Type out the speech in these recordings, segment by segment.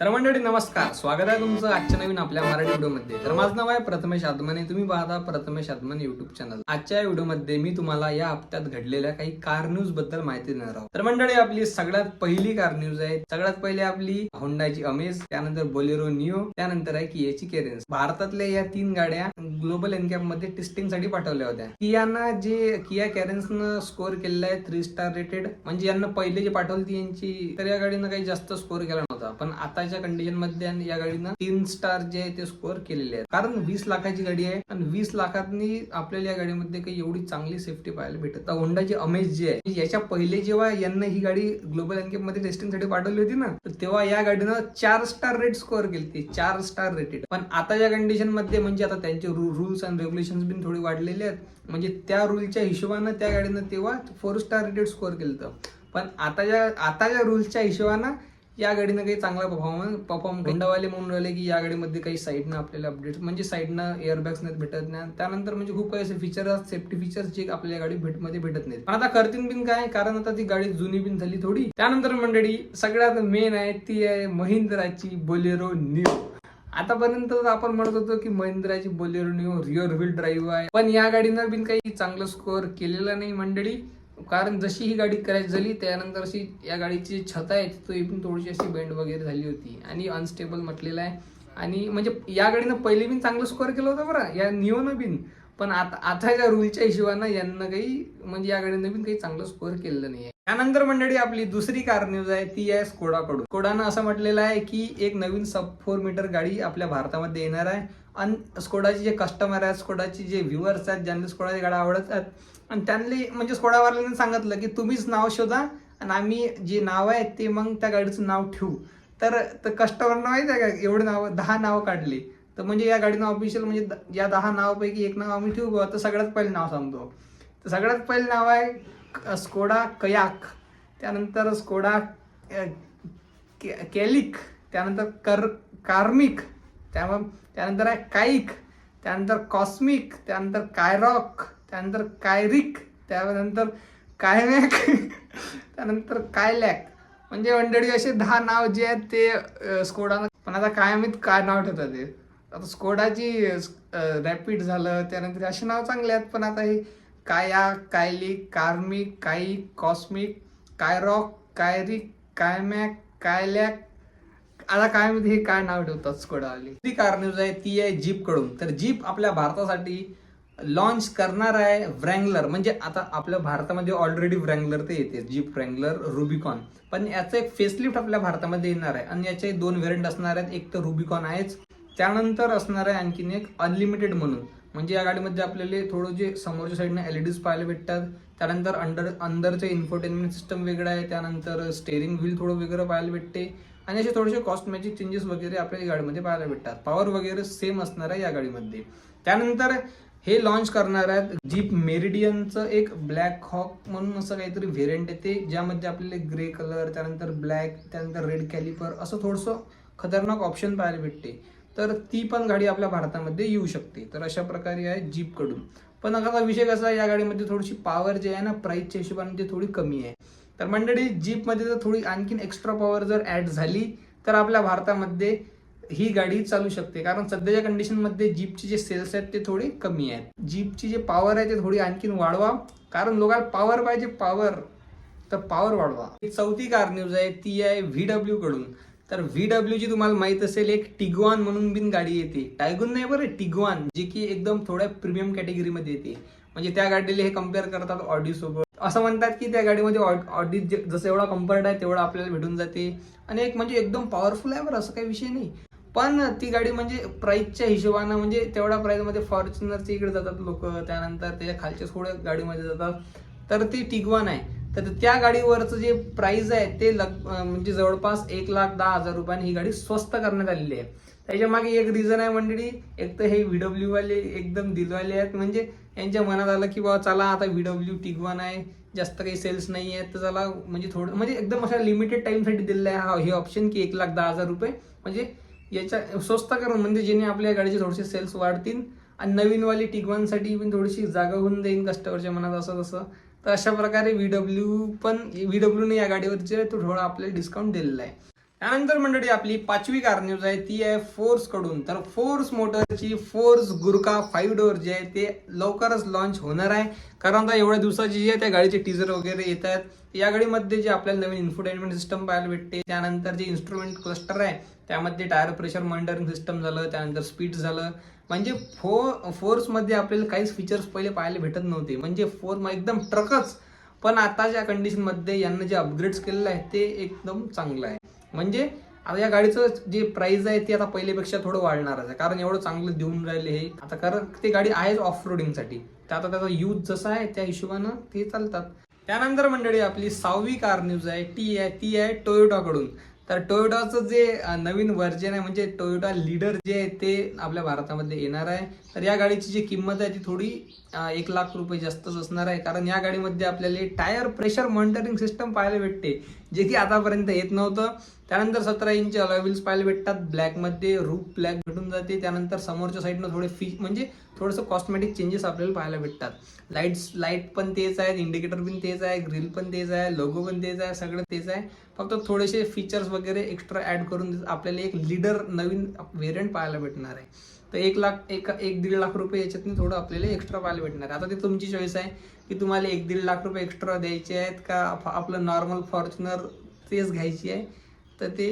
तर मंडळी नमस्कार. स्वागत आहे तुमचं आजच्या नवीन आपल्या मराठी व्हिडिओमध्ये. तर माझं नाव आहे प्रथमेश आदमने. तुम्ही पाहता प्रथमेश आदमन युट्यूब चॅनल आजच्या व्हिडिओमध्ये मी तुम्हाला या हप्त्यात घडलेल्या काही कार न्यूजबद्दल माहिती देणार आहोत. तर मंडळी आपली सगळ्यात पहिली कार न्यूज आहे. सगळ्यात पहिली आपली होंडाची अमेज त्यानंतर बोलेरो निओ त्यानंतर आहे कियाची केरेन्स भारतातल्या या तीन गाड्या ग्लोबल एनकॅपमध्ये टेस्टिंगसाठी पाठवल्या होत्या. कियाना जे किया कॅरेन्सनं स्कोअर केलेला आहे थ्री स्टार रेटेड म्हणजे यांना पहिले जे पाठवली यांची तर या गाडीनं काही जास्त स्कोअर केला नव्हता पण आताच्या कंडिशनमध्ये या गाडीनं तीन स्टार जे आहे ते स्कोअर केलेले आहेत. कारण वीस लाखाची गाडी आहे आणि वीस लाखांनी आपल्याला या गाडीमध्ये काही एवढी चांगली सेफ्टी पाहायला भेटत. तर होंडाची अमेज जी आहे याच्या पहिले जेव्हा यांना ही गाडी ग्लोबल एनकेपमध्ये टेस्टिंगसाठी पाठवली होती ना तर तेव्हा या गाडीनं चार स्टार रेट स्कोअर केली चार स्टार रेटेड पण आताच्या कंडिशनमध्ये म्हणजे आता त्यांचे रूल्स अँड रेग्युलेशन बिन थोडी वाढलेले आहेत. म्हणजे त्या रूलच्या हिशोबानं त्या गाडीनं तेव्हा फोर स्टार रेटेड स्कोअर केलं होतं. पण आताच्या आताच्या रूल्सच्या हिशोबानं या गाडीनं काही चांगला परफॉर्मन्स परफॉर्म होंडावाले म्हणून राहिले की या गाडीमध्ये काही साईडनं आपल्याला अपडेट म्हणजे साईडनं एअरबॅग्स नाही भेटत नाही त्यानंतर म्हणजे खूप काही असे फीचर सेफ्टी फीचर्स जे आपल्या गाडी भेटमध्ये भेटत नाहीत. पण आता करतील बिन काय? कारण आता ती गाडी जुनी बिन झाली थोडी. त्यानंतर मंडळी सगळ्यात मेन आहे ती आहे महिंद्राची बोलेरो न्यू. आतापर्यंत आपण म्हणत होतो की महिंद्राची Bolero new rear wheel drive आहे. पण या गाडीनं बिन काही चांगलं स्कोअर केलेलं नाही मंडळी. कारण जशी ही गाडी क्रॅश झाली त्यानंतर अशी या गाडीची छत आहे तो पण थोडीशी अशी बेंड वगैरे झाली होती. आणि अनस्टेबल म्हटलेलं आहे. आणि म्हणजे या गाडीनं पहिले बिन चांगलं स्कोअर केलं होतं बरं. या निओनं बिन पण आता आताच्या रूलच्या हिशोबानं यांना काही म्हणजे या गाडीनं बिन काही चांगलं स्कोअर केलेलं नाही आहे त्यानंतर मंडळी आपली दुसरी कार न्यूज आहे ती आहे स्कोडाकडून स्कोडानं असं म्हटलेलं आहे की एक नवीन सब फोर मीटर गाडी आपल्या भारतामध्ये येणार आहे. आणि स्कोडाचे जे कस्टमर आहेत स्कोडाचे जे व्ह्युअर्स आहेत ज्यांना स्कोडाची गाड्या आवडत आहेत आणि त्यांनी म्हणजे स्कोडावाल्यांनी सांगितलं की तुम्हीच नाव शोधा आणि आम्ही जे नाव आहे ते मग त्या गाडीचं नाव ठेवू. तर कस्टमरनं माहिती आहे का एवढे नाव दहा नावं काढली. तर म्हणजे या गाडीनं ऑफिशियल म्हणजे या दहा नावापैकी एक नाव आम्ही ठेवू बुवा, तर सगळ्यात पहिले नाव सांगतो. तर सगळ्यात पहिले नाव आहे स्कोडा कयाक त्यानंतर स्कोडा अ, के- केलिक त्यानंतर कर कार्मिक त्या त्यानंतर आहे काईक त्यानंतर कॉस्मिक त्यानंतर कायरॉक त्यानंतर कायरिक त्यानंतर कायमॅक त्यानंतर कायलॅक. म्हणजे मंडळी असे दहा नाव जे आहेत ते स्कोडानं पण आता कायमित काय नाव ठेवतात ते? आता स्कोडाची रॅपिड झालं त्यानंतर असे नाव चांगले आहेत पण आता हे काया कायलिक कार्मिक काई कॉस्मिक कायरॉक कायरिक कायमॅक कायलॅक. आता काय माहिती हे काय नाव ठेवतात? स्कोडावाली ती कार न्यूज आहे ती आहे जीपकडून तर जीप आपल्या भारतासाठी लॉन्च करणार आहे व्रँगलर म्हणजे आता आपल्या भारतामध्ये ऑलरेडी व्रँगलर ते येते. जीप व्रँगलर रुबिकॉन पण याचं एक फेसलिफ्ट आपल्या भारतामध्ये येणार आहे. आणि याचे दोन व्हेरियंट असणार आहेत. एक तर रुबिकॉन आहेच. त्यानंतर असणार आहे आणखीन एक अनलिमिटेड म्हणून. म्हणजे या गाडीमध्ये आपल्याला थोडं जे समोरच्या साईडने डीज पाहायला भेटतात. त्यानंतर अंडर अंदरचं इन्फोटेनमेंट सिस्टम वेगळं आहे. त्यानंतर स्टेअरिंग व्हील थोडं वेगळं पाहायला भेटते. आणि असे थोडेसे कॉस्मॅटिक चेंजेस वगैरे आपल्या या गाडीमध्ये पाहायला भेटतात. पॉवर वगैरे सेम असणार आहे या गाडीमध्ये. त्यानंतर हे लॉन्च करणार आहेत जीप मेरिडियनचं एक ब्लॅक हॉक म्हणून असं काहीतरी व्हेरियंट येते ज्यामध्ये आपल्याला ग्रे कलर त्यानंतर ब्लॅक त्यानंतर रेड कॅलिपर असं थोडंसं खतरनाक ऑप्शन पाहायला भेटते. तर ती पण गाडी आपल्या भारतामध्ये येऊ शकते. तर अशा प्रकारे आहे जीपकडून. पण आता विषय कसा आहे या गाडीमध्ये थोडीशी पॉवर जी आहे ना प्राईसच्या हिशोबाने ती थोडी कमी आहे. तर मंडळी जीपमध्ये जर थोडी आणखीन एक्स्ट्रा पॉवर जर ऍड झाली तर आपल्या भारतामध्ये ही गाडी चालू शकते. कारण सध्याच्या कंडिशनमध्ये जीपचे जे सेल्स आहेत ते थोडे कमी आहेत. जीपची जे पॉवर आहे ते थोडी आणखीन वाढवा. कारण लोकांना पॉवर पाहिजे पॉवर तर पॉवर वाढवा. ही चौथी कार न्यूज आहे ती आहे व्ही डब्ल्यू कडून. तर व्ही डब्ल्यू ची तुम्हाला माहीत असेल एक टिगवान म्हणून बिन गाडी येते. टायगून नाही बरं टिगवान जी की एकदम थोड्या प्रीमियम कॅटेगरीमध्ये येते. म्हणजे त्या गाडीला हे कंपेअर करतात ऑडी सोबत. असं म्हणतात की त्या गाडीमध्ये ऑडी जसं एवढा कम्फर्ट आहे तेवढा आपल्याला भेटून जाते. आणि एक म्हणजे एकदम पॉवरफुल आहे बरं असं काही विषय नाही. पण ती गाडी म्हणजे प्राईसच्या हिशोबानं म्हणजे तेवढ्या प्राईजमध्ये फॉर्च्युनरच्या इकडे जातात लोक. त्यानंतर त्याच्या खालच्या थोड्या गाडीमध्ये जातात. तर ती टिगवान आहे. तर त्या गाडीवरचं जे प्राइस आहे ते लग म्हणजे जवळपास एक लाख दहा हजार रुपयाने ही गाडी स्वस्त करण्यात आलेली आहे. त्याच्यामागे एक रिझन आहे मंडळी एक तर हे व्हीडब्ल्यू वाले एकदम दिलवाले आहेत. म्हणजे यांच्या मनात आलं की बाबा चला आता व्हीडब्ल्यू टिगवान आहे. जास्त काही सेल्स नाही आहेत. तर चला म्हणजे थोडं म्हणजे एकदम अशा लिमिटेड टाइमसाठी दिलेलं आहे हा हे ऑप्शन की एक लाख दहा हजार रुपये. म्हणजे याच्या स्वस्त करून म्हणजे जेणे आपल्या गाडीचे थोडेसे सेल्स वाढतील आणि नवीनवाली टिगवानसाठी पण थोडीशी जागा होऊन जाईल कस्टमरच्या मनात असं तसं तर अशा प्रकारे व्ही डब्ल्यू पण व्ही डब्ल्यूने या गाडीवरचे तो थोडा आपल्याला डिस्काउंट दिलेला आहे. त्यानंतर मंडळी आपली पाचवी कार न्यूज आहे ती आहे फोर्सकडून. तर फोर्स मोटरची फोर्स गुरका फाईव्ह डोअर जे आहे ते लवकरच लॉन्च होणार आहे. कारण आता एवढ्या दिवसाची जी आहे त्या गाडीचे टीजर वगैरे येत आहेत. या गाडीमध्ये जे आपल्याला नवीन इन्फोटेनमेंट सिस्टम पाहायला भेटते त्यानंतर जे इन्स्ट्रुमेंट क्लस्टर आहे त्यामध्ये टायर प्रेशर मॉनिटरिंग सिस्टम झालं त्यानंतर स्पीड झालं. म्हणजे फो फोर्समध्ये आपल्याला काहीच फीचर्स पहिले पाहायला भेटत नव्हते. म्हणजे फोर एकदम ट्रकच पण आताच्या कंडिशनमध्ये यांना जे अपग्रेड्स केलेलं आहे ते एकदम चांगलं आहे. म्हणजे आता या गाडीचं जे प्राइस आहे ते आता पहिलेपेक्षा थोडं वाढणारच आहे. कारण एवढं चांगलं देऊन राहिले हे. आता कारण ते गाडी आहेच ऑफ रोडिंगसाठी तर आता त्याचा यूज जसा आहे त्या हिशोबानं ते चालतात. त्यानंतर मंडळी आपली सहावी कार न्यूज आहे. टी आहे ती आहे टोयोटाकडून तर टोयोटाचं जे नवीन व्हर्जन आहे म्हणजे टोयोटा लीडर जे आहे ते आपल्या भारतामध्ये येणार आहे. तर या गाडीची जी किंमत आहे ती थोडी एक लाख रुपये जास्तच असणार आहे. कारण या गाडीमध्ये आपल्याला टायर प्रेशर मॉनिटरिंग सिस्टम पाहायला भेटते जे की आतापर्यंत येत नव्हतं. त्यानंतर सतरा इंच व्हील्स पाहायला भेटतात. ब्लॅकमध्ये रूप ब्लॅक भेटून जाते. त्यानंतर समोरच्या साईडनं थोडे फी म्हणजे थोडंसं कॉस्मेटिक चेंजेस आपल्याला पाहायला भेटतात. लाईट्स लाइट पण तेच आहेत. इंडिकेटर पण तेच आहे. ग्रिल पण तेच आहे. लोगो पण तेच आहे. सगळं तेच आहे. फक्त थोडेसे फीचर्स वगैरे एक्स्ट्रा ऍड करून आपल्याला एक लीडर नवीन व्हेरियंट पाहायला भेटणार आहे. तर एक लाख एक एक दीड लाख रुपये याच्यातून थोडं आपल्याला एक्स्ट्रा पाहायला भेटणार. आता ते तुमची चॉईस आहे की तुम्हाला एक दीड लाख रुपये एक्स्ट्रा द्यायचे आहेत का आपलं नॉर्मल फॉर्च्युनर तेच घ्यायची आहे? तर ते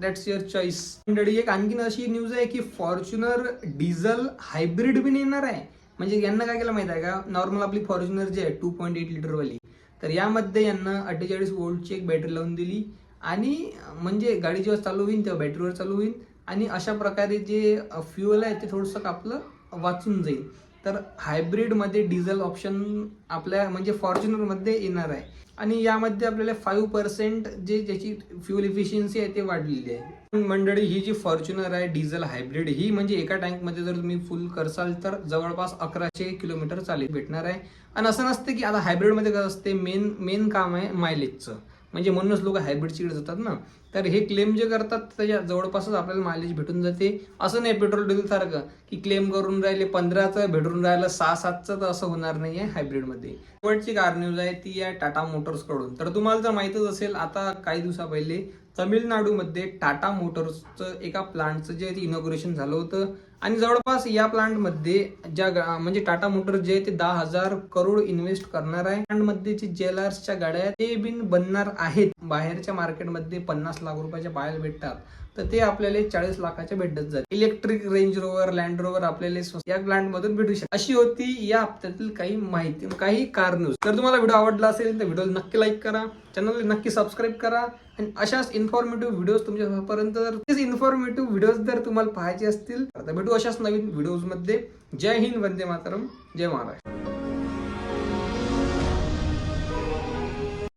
दॅट्स युअर चॉईस मंडळी एक आणखीन अशी न्यूज आहे की फॉर्च्युनर डिझल हायब्रिड बिन येणार आहे. म्हणजे यांना काय केलं माहिती आहे का? नॉर्मल आपली फॉर्च्युनर जी आहे टू पॉईंट एट लिटरवाली तर यामध्ये यांना अठ्ठेचाळीस वोल्टची एक बॅटरी लावून दिली. आणि म्हणजे गाडी जेव्हा चालू होईल तेव्हा बॅटरीवर चालू होईल. आणि अशा प्रकारे जे फ्युअल आहे ते थोडंसं आपलं वाचून जाईल. तर हायब्रिडमध्ये डिझेल ऑप्शन आपल्या म्हणजे फॉर्च्युनरमध्ये येणार आहे. आणि यामध्ये आपल्याला फाईव्ह पर्सेंट जे ज्याची फ्यूल इफिशियन्सी आहे ते वाढलेली आहे. मंडळी ही जी फॉर्च्युनर आहे डिझेल हायब्रिड ही म्हणजे एका टँकमध्ये जर तुम्ही फुल करसाल तर जवळपास अकराशे किलोमीटर चालेल भेटणार आहे. आणि असं नसतं की आता हायब्रिडमध्ये कसं असते मेन मेन काम आहे मायलेजचं म्हणजे म्हणूनच लोक हायब्रिडची इकडे जातात ना. तर हे क्लेम जे करतात त्याच्या जवळपासच आपल्याला मायलेज भेटून जाते. असं नाही पेट्रोल डिझेल सारखं की क्लेम करून राहिले पंधराचं भेटून राहिलं सहा सातचं तर असं होणार नाही आहे हायब्रिडमध्ये शेवटची कार न्यूज आहे ती आहे टाटा मोटर्सकडून. तर तुम्हाला तर माहितच असेल आता काही दिवसा पहिले तमिळनाडूमध्ये टाटा मोटर्सचं एका प्लांटचं जे इनॉग्रेशन झालं होतं आणि जवळपास या प्लांटमध्ये ज्या म्हणजे टाटा मोटर जे आहे ते दहा हजार करोड इन्व्हेस्ट करणार आहे. प्लांटमध्ये जे जेलर्सच्या गाड्या ते बिन बनणार आहेत. बाहेरच्या मार्केटमध्ये पन्नास लाख रुपयाच्या पाहायला भेटतात. तर ते आपल्याला चाळीस लाखाच्या भेटत जाते. Electric Range Rover Land Rover आपल्याला या प्लांट मधून भेटू शकते अशी होती या हप्त्यातील काही माहिती काही कार न्यूज जर तुम्हाला व्हिडिओ आवडला असेल तर व्हिडिओ नक्की लाईक करा. चॅनलला नक्की सबस्क्राईब करा. आणि अशाच इन्फॉर्मेटिव्ह व्हिडिओज तुमच्यापर्यंत जर तेच इन्फॉर्मेटिव्ह व्हिडिओज जर तुम्हाला पाहायचे असतील तर भेटू अशाच नवीन व्हिडिओजमध्ये. जय हिंद वंदे मातरम. जय महाराष्ट्र.